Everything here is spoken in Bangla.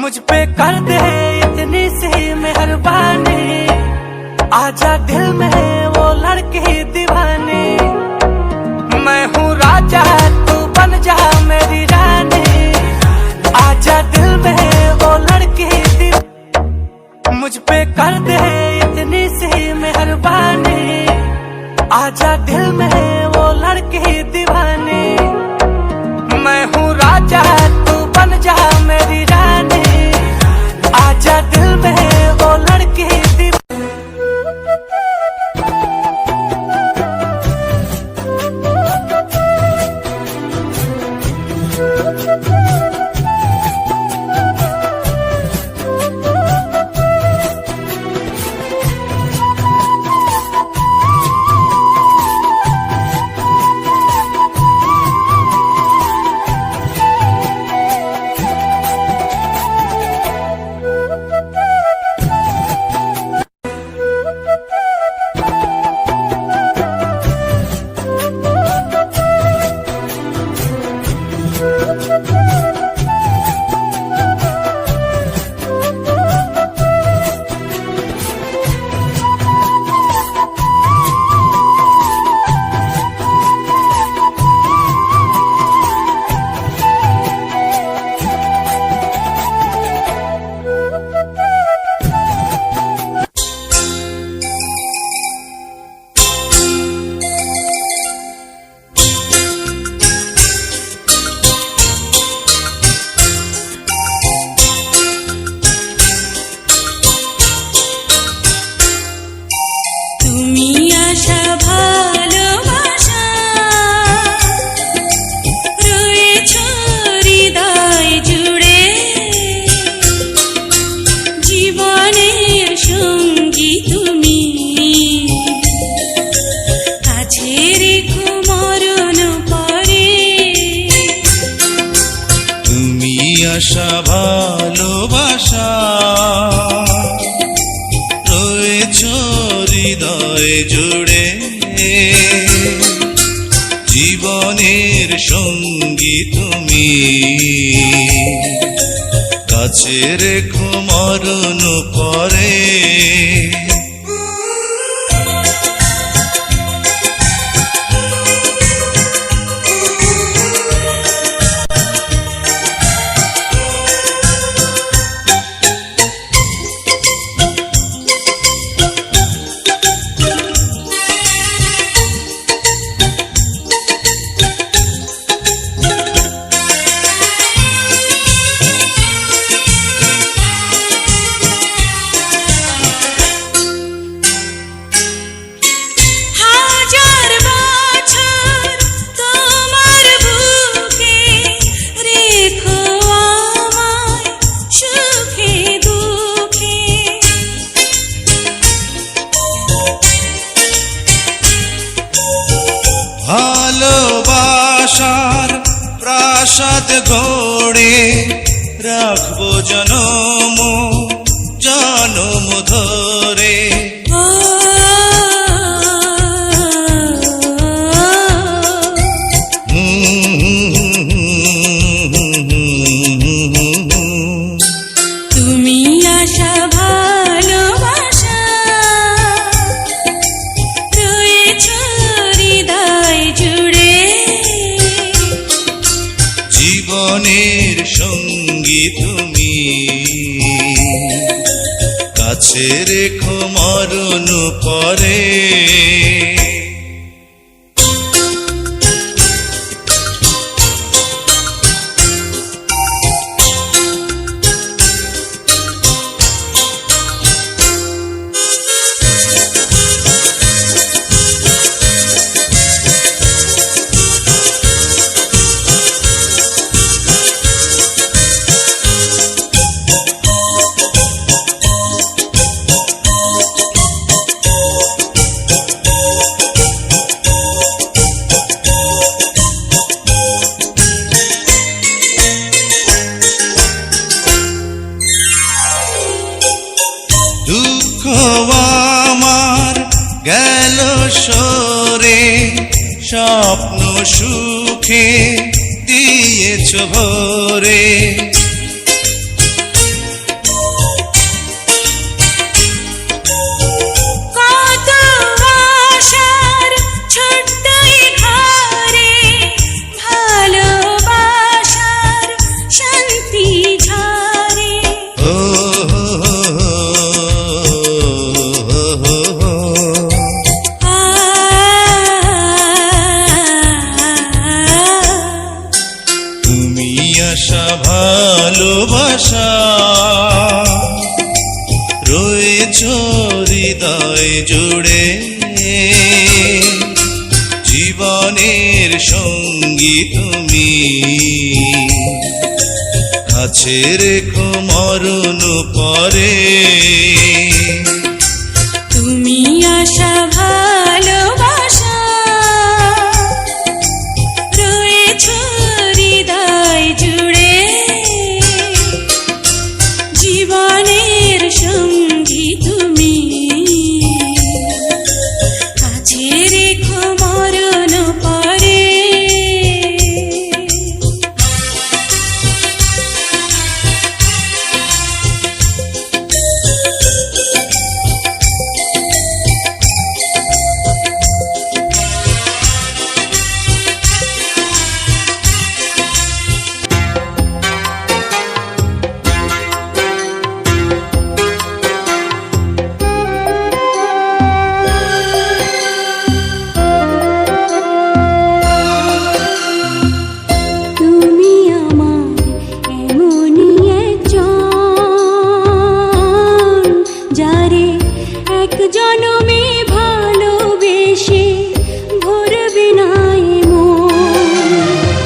मुझ पे कर दे इतनी सी मेहरबानी। आजा दिल में वो लड़की दीवानी। मैं हूँ राजा জীবনের সঙ্গী তুমি। কাছে রেখো মরণ প্রাসাদ গড়ে রাখব জনম জনম ধরে। জীবনের সঙ্গী তুমি। কাছে রেখো মরণ পরে। গেল সরে স্বপ্ন সুখে দিয়েছ ভরে। ভালোবাসা। রয়েছ হৃদয় জুড়ে। জীবনের সঙ্গী তুমি। কাছে রেখো মরণ পরে।